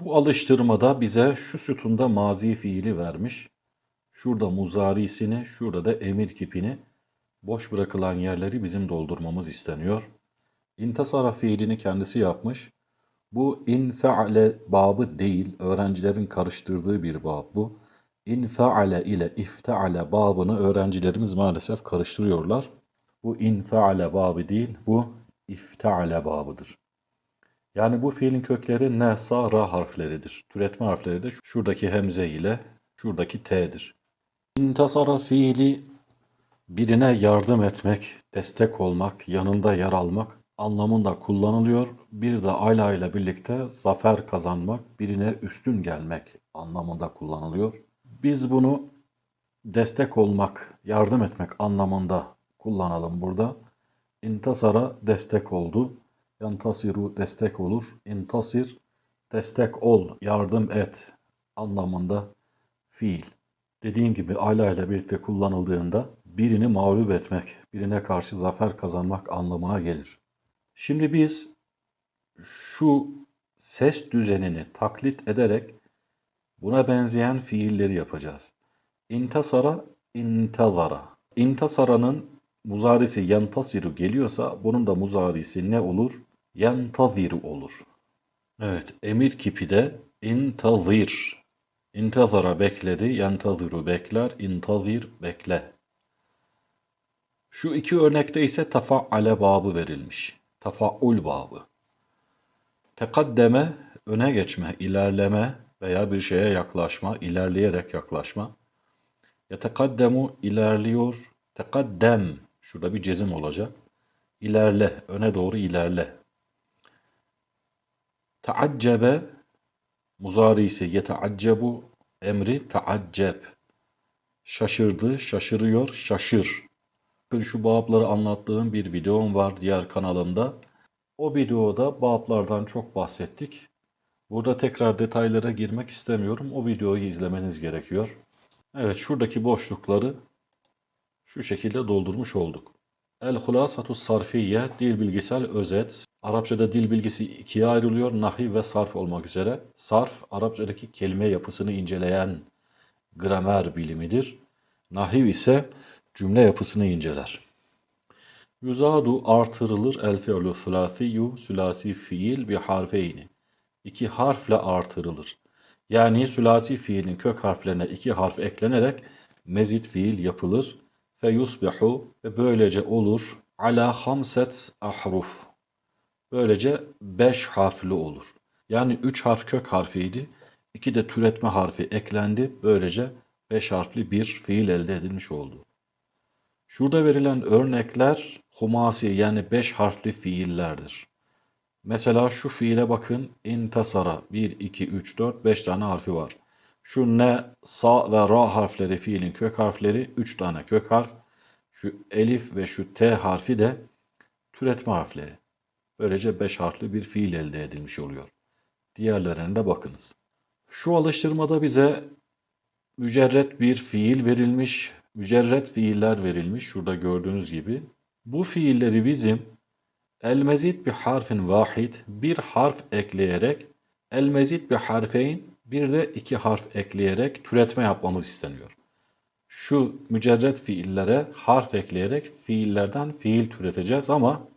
Bu alıştırmada bize şu sütunda mazi fiili vermiş. Şurada muzarisini, şurada da emir kipini boş bırakılan yerleri bizim doldurmamız isteniyor. İntasara fiilini kendisi yapmış. Bu infeale babı değil, öğrencilerin karıştırdığı bir bab bu. İnfeale ile ifteale babını öğrencilerimiz maalesef karıştırıyorlar. Bu infeale babı değil, bu ifteale babıdır. Yani bu fiilin kökleri ne, sa, ra harfleridir. Türetme harfleri de şuradaki hemze ile şuradaki t'dir. İntasara fiili birine yardım etmek, destek olmak, yanında yer almak anlamında kullanılıyor. Bir de ayla ile birlikte zafer kazanmak, birine üstün gelmek anlamında kullanılıyor. Biz bunu destek olmak, yardım etmek anlamında kullanalım burada. İntasara destek oldu. Yantasiru destek olur. İntasir destek ol, yardım et anlamında fiil. Dediğim gibi ayla ile birlikte kullanıldığında birini mağlup etmek, birine karşı zafer kazanmak anlamına gelir. Şimdi biz şu ses düzenini taklit ederek buna benzeyen fiilleri yapacağız. İntasara, intazara. İntasara'nın muzarisi yantasiru geliyorsa bunun da muzarisi ne olur? Yantaziru olur. Evet, emir kipi de intazir. İntazara bekledi, yantaziru bekler, intazir bekle. Şu iki örnekte ise tefaale babı verilmiş. Tefaul babı. Tekaddeme, öne geçme, ilerleme veya bir şeye yaklaşma, ilerleyerek yaklaşma. Yetekaddemu ilerliyor, tekaddem, şurada bir cezim olacak. İlerle, öne doğru ilerle. Taaccebe, muzarisi yeteaccebu, emri taacceb. Şaşırdı, şaşırıyor, şaşır. Şu babları anlattığım bir videom var diğer kanalımda. O videoda bablardan çok bahsettik. Burada tekrar detaylara girmek istemiyorum. O videoyu izlemeniz gerekiyor. Evet şuradaki boşlukları şu şekilde doldurmuş olduk. El hulasatu sarfiye dil bilgisel özet. Arapçada dil bilgisi ikiye ayrılıyor. Nahiv ve sarf olmak üzere. Sarf Arapçadaki kelime yapısını inceleyen gramer bilimidir. Nahiv ise cümle yapısını inceler. Yuzadu artırılır el fi'lu sülasiyu sülasi fiil bir harfeyni. İki harfle artırılır. Yani sülasi fiilin kök harflerine iki harf eklenerek mezit fiil yapılır. Fe yusbihu ve böylece olur ala hamset ahruf. Böylece beş harfli olur. Yani üç harf kök harfiydi. iki de türetme harfi eklendi. Böylece beş harfli bir fiil elde edilmiş oldu. Şurada verilen örnekler humasi yani beş harfli fiillerdir. Mesela şu fiile bakın. İntasara 1, 2, 3, 4, 5 tane harfi var. Şu ne, sa ve ra harfleri fiilin kök harfleri 3 tane kök harf. Şu elif ve şu t harfi de türetme harfleri. Böylece 5 harfli bir fiil elde edilmiş oluyor. Diğerlerine de bakınız. Şu alıştırmada bize mücerret bir fiil verilmiş, mücerret fiiller verilmiş şurada gördüğünüz gibi. Bu fiilleri bizim el mezit bir harfin vahid bir harf ekleyerek el mezit bir harfeyn bir de iki harf ekleyerek türetme yapmamız isteniyor. Şu mücerret fiillere harf ekleyerek fiillerden fiil türeteceğiz ama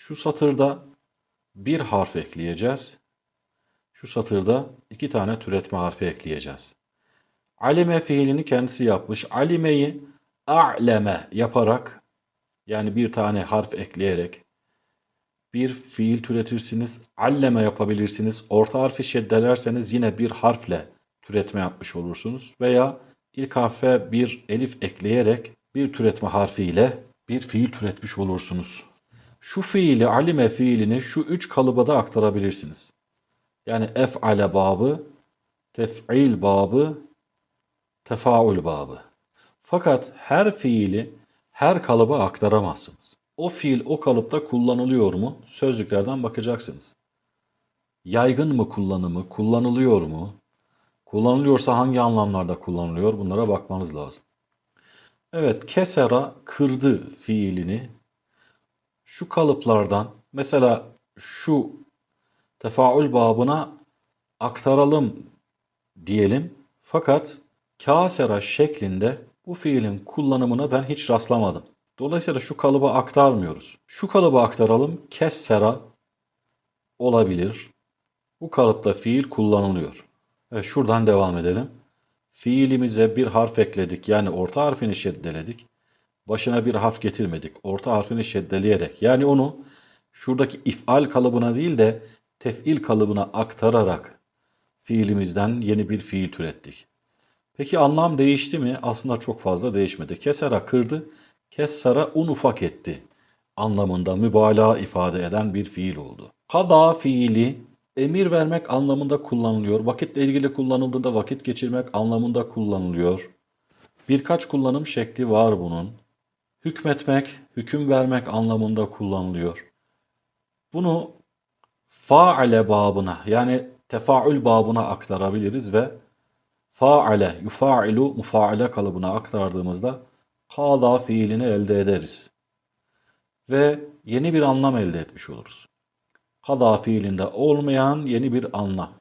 şu satırda bir harf ekleyeceğiz. Şu satırda iki tane türetme harfi ekleyeceğiz. Alime fiilini kendisi yapmış. Alimeyi a'leme yaparak yani bir tane harf ekleyerek bir fiil türetirsiniz. Alleme yapabilirsiniz. Orta harfi şeddelerseniz yine bir harfle türetme yapmış olursunuz. Veya ilk harfe bir elif ekleyerek bir türetme harfiyle bir fiil türetmiş olursunuz. Şu fiili alime fiilini şu üç kalıba da aktarabilirsiniz. Yani ef'ale babı, tef'il babı, tefaül babı. Fakat her fiili her kalıba aktaramazsınız. O fiil o kalıpta kullanılıyor mu? Sözlüklerden bakacaksınız. Yaygın mı kullanımı? Kullanılıyor mu? Kullanılıyorsa hangi anlamlarda kullanılıyor? Bunlara bakmanız lazım. Evet, kesera kırdı fiilini şu kalıplardan mesela şu tefaül babına aktaralım diyelim. Fakat kasera şeklinde bu fiilin kullanımına ben hiç rastlamadım. Dolayısıyla şu kalıba aktarmıyoruz. Şu kalıba aktaralım. Kessera olabilir. Bu kalıpta fiil kullanılıyor. Evet, şuradan devam edelim. Fiilimize bir harf ekledik. Yani orta harfini şeddeledik. Başına bir harf getirmedik. Orta harfini şeddeleyerek. Yani onu şuradaki ifal kalıbına değil de tef'il kalıbına aktararak fiilimizden yeni bir fiil türettik. Peki anlam değişti mi? Aslında çok fazla değişmedi. Kesera kırdı, kessara un ufak etti anlamında mübalağa ifade eden bir fiil oldu. Kada fiili emir vermek anlamında kullanılıyor. Vakitle ilgili kullanıldığında vakit geçirmek anlamında kullanılıyor. Birkaç kullanım şekli var bunun. Hükmetmek, hüküm vermek anlamında kullanılıyor. Bunu faale babına yani tefaül babına aktarabiliriz ve faale, yufailu, mufaale kalıbına aktardığımızda kada fiilini elde ederiz. Ve yeni bir anlam elde etmiş oluruz. Kada fiilinde olmayan yeni bir anlam.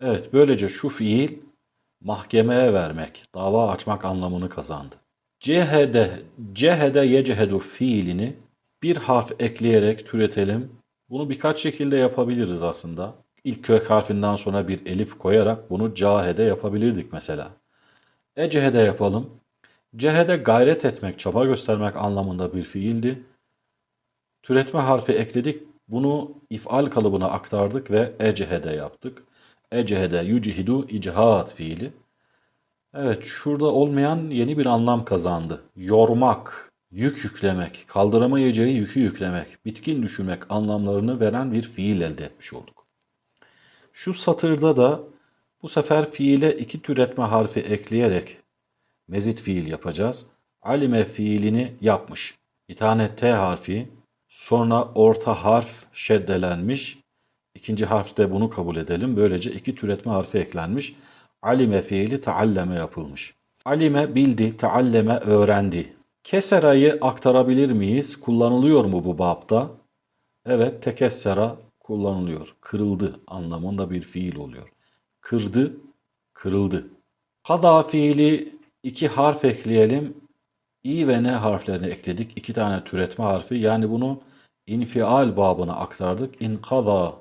Evet böylece şu fiil mahkemeye vermek, dava açmak anlamını kazandı. Cehede, cehede yecehedu fiilini bir harf ekleyerek türetelim. Bunu birkaç şekilde yapabiliriz aslında. İlk kök harfinden sonra bir elif koyarak bunu cahede yapabilirdik mesela. Ecehede yapalım. Cehede gayret etmek, çaba göstermek anlamında bir fiildi. Türetme harfi ekledik. Bunu ifal kalıbına aktardık ve ecehede yaptık. Ecehede yücihidu ichat fiili. Evet şurada olmayan yeni bir anlam kazandı. Yormak, yük yüklemek, kaldıramayacağı yükü yüklemek, bitkin düşürmek anlamlarını veren bir fiil elde etmiş olduk. Şu satırda da bu sefer fiile iki türetme harfi ekleyerek mezit fiil yapacağız. Alime fiilini yapmış. Bir tane T harfi, sonra orta harf şeddelenmiş. İkinci harfte bunu kabul edelim. Böylece iki türetme harfi eklenmiş. Alime fiili taalleme yapılmış. Alime bildi, taalleme öğrendi. Kesera'yı aktarabilir miyiz? Kullanılıyor mu bu babda? Evet, tekessera kullanılıyor. Kırıldı anlamında bir fiil oluyor. Kırdı, kırıldı. Kada fiili iki harf ekleyelim. İ ve ne harflerini ekledik. İki tane türetme harfi. Yani bunu infial babına aktardık. İnkada,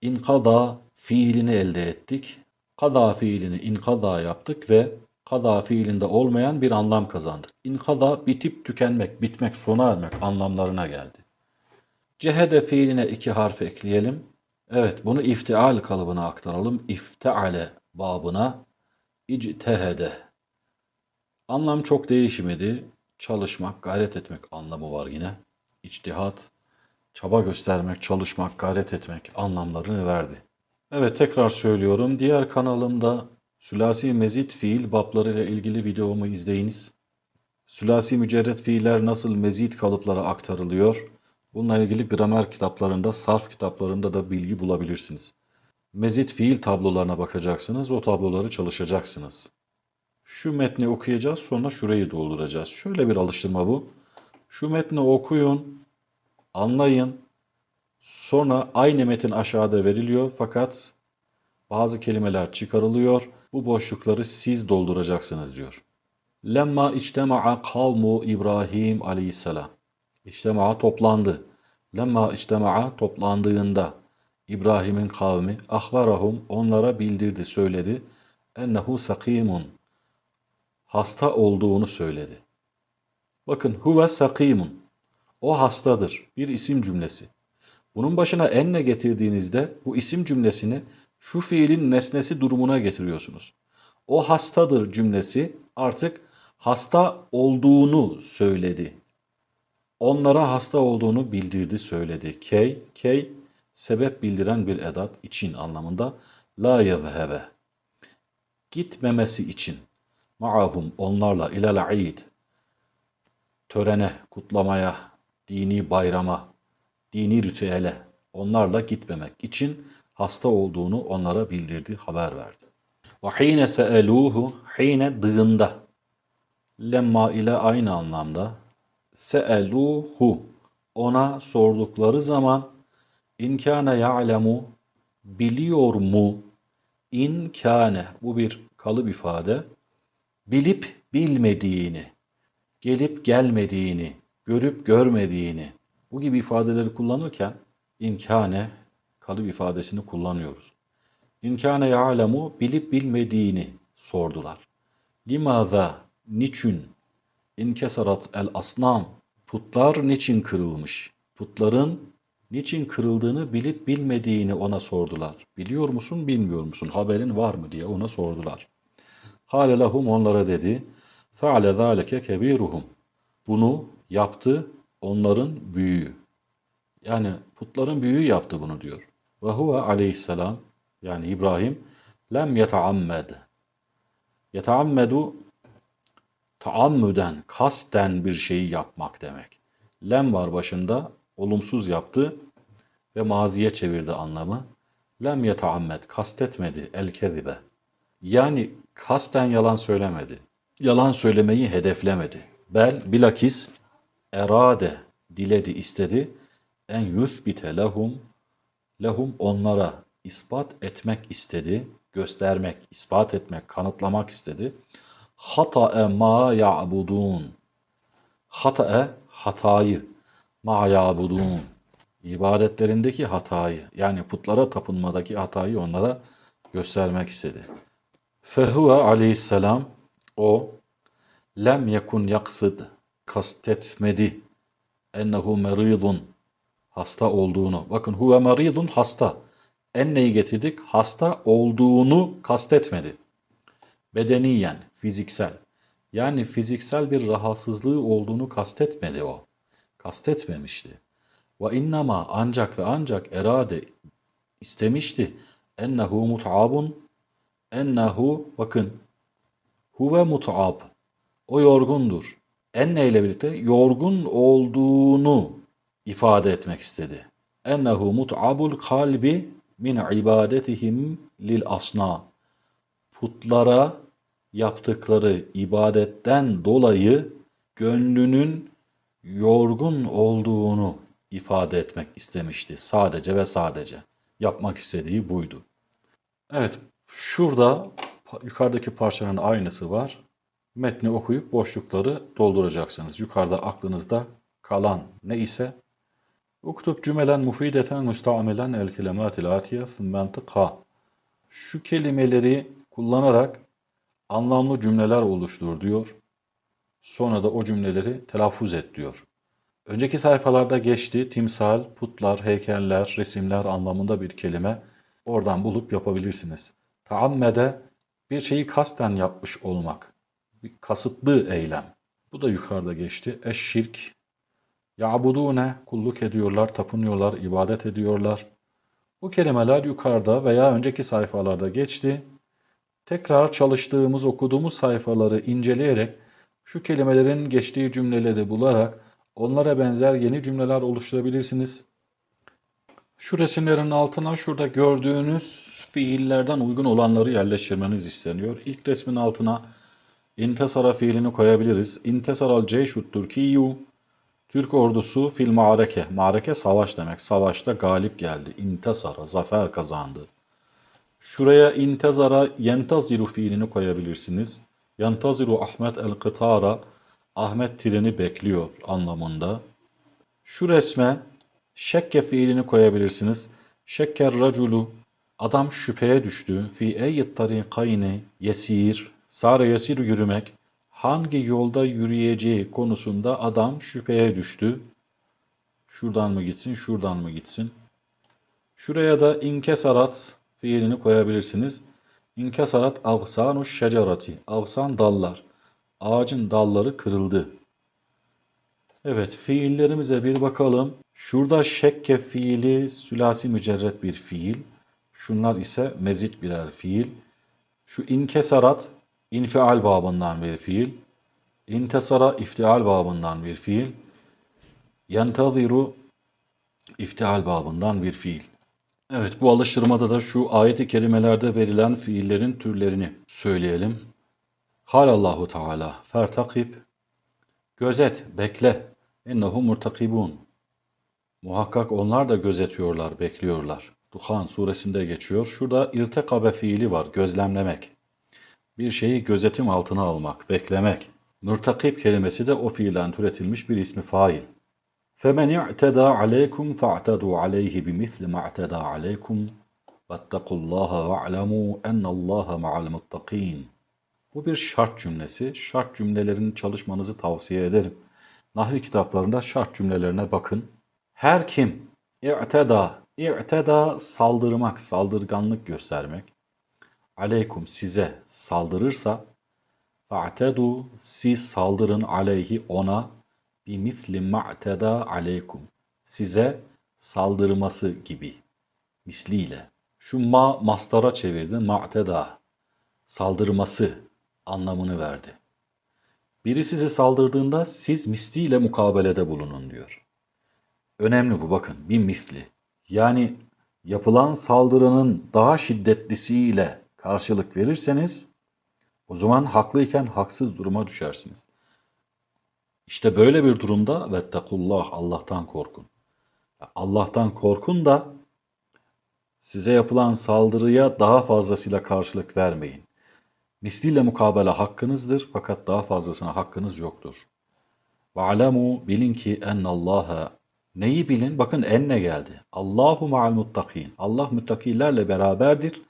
inkada fiilini elde ettik. Kada fiilini inkada yaptık ve kada fiilinde olmayan bir anlam kazandık. İnkada bitip tükenmek, bitmek, sona ermek anlamlarına geldi. Cehede fiiline iki harf ekleyelim. Evet bunu iftial kalıbına aktaralım. İfteale babına ictehede. Anlam çok değişmedi. Çalışmak, gayret etmek anlamı var yine. İçtihat, çaba göstermek, çalışmak, gayret etmek anlamlarını verdi. Evet tekrar söylüyorum. Diğer kanalımda sülasi mezit fiil babları ile ilgili videomu izleyiniz. Sülasi mücerret fiiller nasıl mezit kalıplara aktarılıyor? Bununla ilgili gramer kitaplarında, sarf kitaplarında da bilgi bulabilirsiniz. Mezit fiil tablolarına bakacaksınız, o tabloları çalışacaksınız. Şu metni okuyacağız, sonra şurayı dolduracağız. Şöyle bir alıştırma bu. Şu metni okuyun, anlayın, Sonra aynı metin aşağıda veriliyor fakat bazı kelimeler çıkarılıyor. Bu boşlukları siz dolduracaksınız diyor. Lemma içtema'a kavmu İbrahim aleyhisselam. İçtema'a toplandı. Lemma içtema'a toplandığında İbrahim'in kavmi ahbarahum onlara bildirdi, söyledi. Ennehu sakimun. Hasta olduğunu söyledi. Bakın huve sakimun. O hastadır. Bir isim cümlesi. Bunun başına enne getirdiğinizde bu isim cümlesini şu fiilin nesnesi durumuna getiriyorsunuz. O hastadır cümlesi artık hasta olduğunu söyledi. Onlara hasta olduğunu bildirdi, söyledi. Key, key sebep bildiren bir edat için anlamında. La yezhebe. Gitmemesi için. Ma'ahum onlarla ilal aid. Törene, kutlamaya, dini bayrama, dini ritüele onlarla gitmemek için hasta olduğunu onlara bildirdi, haber verdi. Ve hine se'eluhu, hine dığında. Lemma ile aynı anlamda. Se'eluhu, ona sordukları zaman inkâne ya'lemu, biliyor mu, in kâne bu bir kalıp ifade. Bilip bilmediğini, gelip gelmediğini, görüp görmediğini bu gibi ifadeleri kullanırken inkâne kalıp ifadesini kullanıyoruz. İnkâne ya'lemu bilip bilmediğini sordular. Limaza niçin inkesarat el asnam putlar niçin kırılmış? Putların niçin kırıldığını bilip bilmediğini ona sordular. Biliyor musun, bilmiyor musun? Haberin var mı diye ona sordular. Hale lahum onlara dedi. Feale zâleke kebiruhum. Bunu yaptı onların büyüğü. Yani putların büyüğü yaptı bunu diyor. Ve huve aleyhisselam yani İbrahim lem yetaammed. Yetaammedu taammüden, kasten bir şeyi yapmak demek. Lem var başında, olumsuz yaptı ve maziye çevirdi anlamı. Lem yetaammed, kastetmedi el kezibe. Yani kasten yalan söylemedi. Yalan söylemeyi hedeflemedi. Bel bilakis erade, diledi, istedi. En yuthbite lehum, lehum onlara ispat etmek istedi, göstermek, ispat etmek, kanıtlamak istedi. Hata'e ma ya'budun. Hata'e hatayı, ma ya'budun. İbadetlerindeki hatayı, yani putlara tapınmadaki hatayı onlara göstermek istedi. Fehuve aleyhisselam o lem yekun yaksıd kastetmedi ennehu meridun hasta olduğunu. Bakın huve meridun hasta. Enneyi getirdik. Hasta olduğunu kastetmedi. Bedeniyen, fiziksel. Yani fiziksel bir rahatsızlığı olduğunu kastetmedi o. Kastetmemişti. Ve innama ancak ve ancak erade istemişti. Ennehu mut'abun ennehu bakın huve mut'ab o yorgundur. Enne ile birlikte yorgun olduğunu ifade etmek istedi. Ennehu mut'abul kalbi min ibadetihim lil asna. Putlara yaptıkları ibadetten dolayı gönlünün yorgun olduğunu ifade etmek istemişti. Sadece ve sadece. Yapmak istediği buydu. Evet, şurada yukarıdaki parçanın aynısı var. Metni okuyup boşlukları dolduracaksınız. Yukarıda aklınızda kalan ne ise Uktub cümelen mufideten müstamelen el kelimatil atiye ha. Şu kelimeleri kullanarak anlamlı cümleler oluştur diyor. Sonra da o cümleleri telaffuz et diyor. Önceki sayfalarda geçti timsal, putlar, heykeller, resimler anlamında bir kelime. Oradan bulup yapabilirsiniz. Taammede bir şeyi kasten yapmış olmak. Bir kasıtlı eylem. Bu da yukarıda geçti. Eşşirk, Ya'budune kulluk ediyorlar, tapınıyorlar, ibadet ediyorlar. Bu kelimeler yukarıda veya önceki sayfalarda geçti. Tekrar çalıştığımız, okuduğumuz sayfaları inceleyerek şu kelimelerin geçtiği cümleleri bularak onlara benzer yeni cümleler oluşturabilirsiniz. Şu resimlerin altına şurada gördüğünüz fiillerden uygun olanları yerleştirmeniz isteniyor. İlk resmin altına intesara fiilini koyabiliriz. Intesaral ceyşut Türkiyu Türk ordusu fil ma'reke. Ma'reke savaş demek. Savaşta galip geldi. İntesara, zafer kazandı. Şuraya intezara yentaziru fiilini koyabilirsiniz. Yantaziru Ahmet el-Kıtara, Ahmet treni bekliyor anlamında. Şu resme şekke fiilini koyabilirsiniz. Şekker raculu, adam şüpheye düştü. Fi eyyit tarikayni yesir, sare yesir yürümek hangi yolda yürüyeceği konusunda adam şüpheye düştü. Şuradan mı gitsin, şuradan mı gitsin? Şuraya da inkesarat fiilini koyabilirsiniz. İnkesarat avsanu şecerati. Avsan dallar. Ağacın dalları kırıldı. Evet fiillerimize bir bakalım. Şurada şekke fiili sülasi mücerret bir fiil. Şunlar ise mezit birer fiil. Şu inkesarat İnfial babından bir fiil. İntesara iftial babından bir fiil. Yentaziru iftial babından bir fiil. Evet bu alıştırmada da şu ayeti kerimelerde verilen fiillerin türlerini söyleyelim. Halallahu Teala fertakib Gözet, bekle. İnnehu murtakibun. Muhakkak onlar da gözetiyorlar, bekliyorlar. Duhan suresinde geçiyor. Şurada irtekabe fiili var. Gözlemlemek. Bir şeyi gözetim altına almak, beklemek. Mürtakip kelimesi de o fiilen türetilmiş bir ismi fail. فَمَنْ اِعْتَدَى عَلَيْكُمْ فَاعْتَدُوا عَلَيْهِ بِمِثْلِ مَا اعْتَدَى عَلَيْكُمْ وَاتَّقُوا اللّٰهَ وَاعْلَمُوا اَنَّ اللّٰهَ مَعَ الْمُتَّقِينَ Bu bir şart cümlesi. Şart cümlelerini çalışmanızı tavsiye ederim. Nahvi kitaplarında şart cümlelerine bakın. Her kim i'teda, i'teda saldırmak, saldırganlık göstermek. Aleykum size saldırırsa fa'tedu siz saldırın aleyhi ona bi misli ma'teda aleykum. Size saldırması gibi misliyle. Şu ma mastara çevirdi ma'teda saldırması anlamını verdi. Biri sizi saldırdığında siz misliyle mukabelede bulunun diyor. Önemli bu bakın bir misli. Yani yapılan saldırının daha şiddetlisiyle karşılık verirseniz o zaman haklıyken haksız duruma düşersiniz. İşte böyle bir durumda vettekullah Allah'tan korkun. Allah'tan korkun da size yapılan saldırıya daha fazlasıyla karşılık vermeyin. Misliyle mukabele hakkınızdır fakat daha fazlasına hakkınız yoktur. Ve alemu bilin ki ennallaha neyi bilin? Bakın enne geldi. Allahu ma'al muttakin. Allah müttakilerle beraberdir.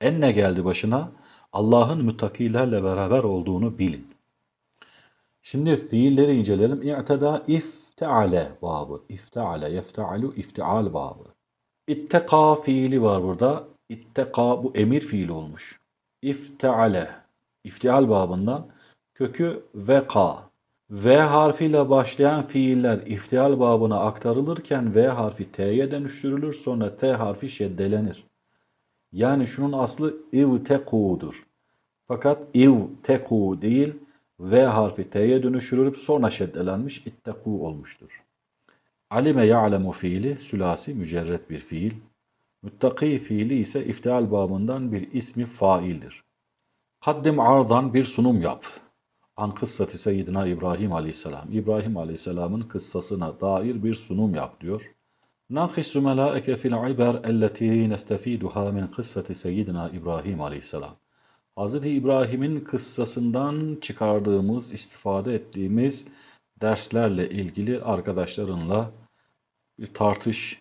Enne geldi başına. Allah'ın müttakilerle beraber olduğunu bilin. Şimdi fiilleri inceleyelim. İ'teda ifteale babı. İfteale, yeftealu, iftial babı. İtteka fiili var burada. İtteka bu emir fiili olmuş. İfteale, iftial babından kökü veka. V harfiyle başlayan fiiller iftial babına aktarılırken V harfi T'ye dönüştürülür sonra T harfi şeddelenir. Yani şunun aslı ivteku'dur. Fakat ivteku değil V harfi T'ye dönüştürülüp sonra şeddelenmiş itteku olmuştur. Alime ya'lemu fiili sülasi mücerret bir fiil. Müttaki fiili ise iftial babından bir ismi faildir. Kaddim ardan bir sunum yap. An kıssati seyyidina İbrahim aleyhisselam. İbrahim aleyhisselamın kıssasına dair bir sunum yap diyor. Nahissu melaike fil iber elleti nestefiduha min kıssati seyyidina İbrahim aleyhisselam. Hz. İbrahim'in kıssasından çıkardığımız, istifade ettiğimiz derslerle ilgili arkadaşlarınla bir tartış,